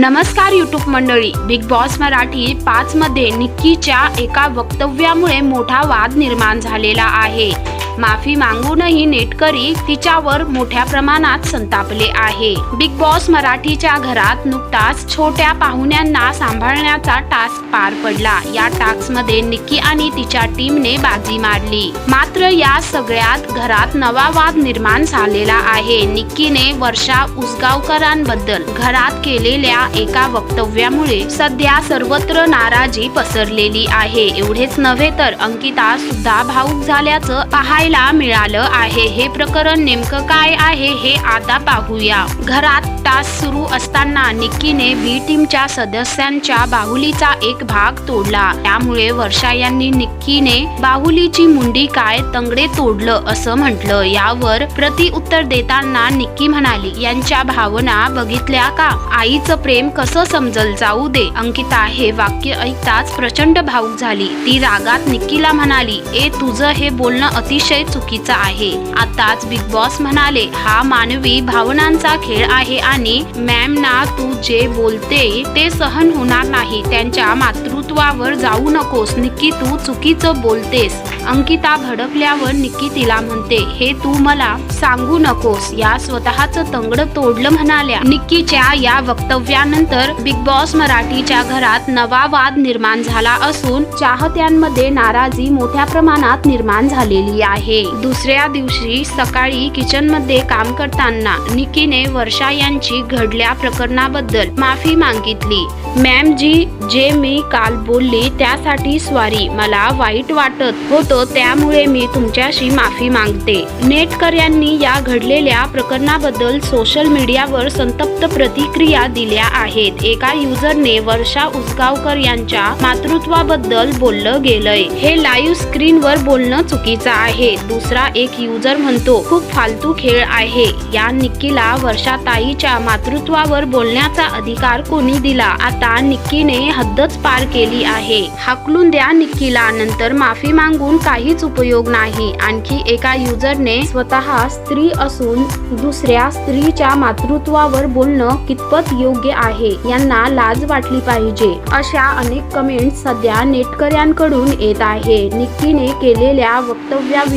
नमस्कार युट्यूब मंडळी. Big boss Marathi पाच मध्ये निक्कीच्या एका वक्तव्यामुळे मोठा वाद निर्माण झालेला आहे. माफी मागूनही नेटकरी तिच्यावर मोठ्या प्रमाणात संतापले आहे. बिग बॉस मराठीच्या घरात नुकताच छोट्या पाहुण्यांना सांभाळण्याचा टास्क पार पडला. या टास्कमध्ये निक्की आणि तिच्या टीमने बाजी मारली. मात्र या सगळ्यात घरात नवा वाद निर्माण झालेला आहे. निक्कीने वर्षा उसगावकरांबद्दल घरात केलेल्या एका वक्तव्यामुळे सध्या सर्वत्र नाराजी पसरलेली आहे. एवढेच नव्हे तर अंकिता सुद्धा भाऊक झाल्याचं पाहायला मिळालं आहे. हे प्रकरण नेमकं काय आहे हे आता पाहूया. घरात तास सुरू असताना निक्कीने बी टीमच्या सदस्यांच्या बाहुलीचा एक भाग तोडला. त्यामुळे वर्षा यांनी निक्कीने बाहुलीची मुंडी काय तंगडे तोडलं असं म्हटलं. यावर प्रति उत्तर देताना निक्की म्हणाली यांच्या भावना बघितल्या का? आईचं प्रेम कसं समजल जाऊ दे. अंकिता हे वाक्य ऐकताच प्रचंड भावूक झाली. ती रागात निक्कीला म्हणाली ए तुझं हे बोलणं अतिशय चुकीचं आहे. आताच बिग बॉस म्हणाले हा मानवी भावनांचा खेळ आहे आणि मॅम ना तू जे बोलते ते सहन होणार नाही. त्यांच्या मातृत्वावर जाऊ नकोस. निक्की तू चुकीचं बोलतेस. अंकिता भडकल्यावर निक्की तिला म्हणते हे तू मला सांगू नकोस. या स्वतःच तंगड तोडलं म्हणाल्या. निक्कीच्या या वक्तव्यानंतर बिग बॉस मराठीच्या घरात नवा वाद निर्माण झाला असून चाहत्यांमध्ये नाराजी मोठ्या प्रमाणात निर्माण झालेली आहे. दुसऱ्या दिवशी सकाळी किचनमध्ये काम करताना निकीने वर्षा यांची घडल्या प्रकरणाबद्दल माफी मागितली. मॅम जी जे मी काल बोलली त्यासाठी स्वारी मला वाईट वाटत होतं त्यामुळे मी तुमच्याशी माफी मागते. नेटकऱ्यांनी या घडलेल्या प्रकरणाबद्दल सोशल मीडियावर संतप्त प्रतिक्रिया दिल्या आहेत. एका युजरने वर्षा उसगावकर यांच्या मातृत्वाबद्दल बोललं गेलंय. हे लाईव्ह स्क्रीनवर बोलणं चुकीचं आहे. दुसरा एक युजर म्हणतो खूप फालतू खेळ आहे. या निक्कीला वर्षाताईच्या मातृत्वावर बोलण्याचा अधिकार कोणी दिला? आता निक्कीने हद्दच पार केली आहे. हाकलून द्या निक्कीला नंतर माफी मागून काहीच उपयोग नाही. आणखी एका युजरने स्वतः स्त्री असून दुसऱ्या स्त्रीच्या मातृत्वावर बोलणं कितपत योग्य आहे? यांना लाज वाटली पाहिजे. अशा अनेक कमेंट सध्या नेटकऱ्यांकडून येत आहे. निक्कीने केलेल्या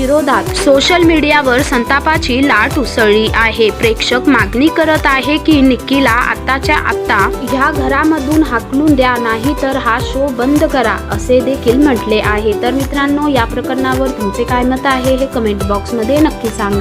विरोधात सोशल मीडियावर संतापाची लाट उसळली आहे. प्रेक्षक मागणी करत आहे की निक्कीला आत्ताच्या आत्ता ह्या घरामधून हाकलून द्या नाही तर हा शो बंद करा असे देखील म्हटले आहे. तर मित्रांनो या प्रकरणावर तुमचे काय मत आहे हे कमेंट बॉक्समध्ये नक्की सांगा.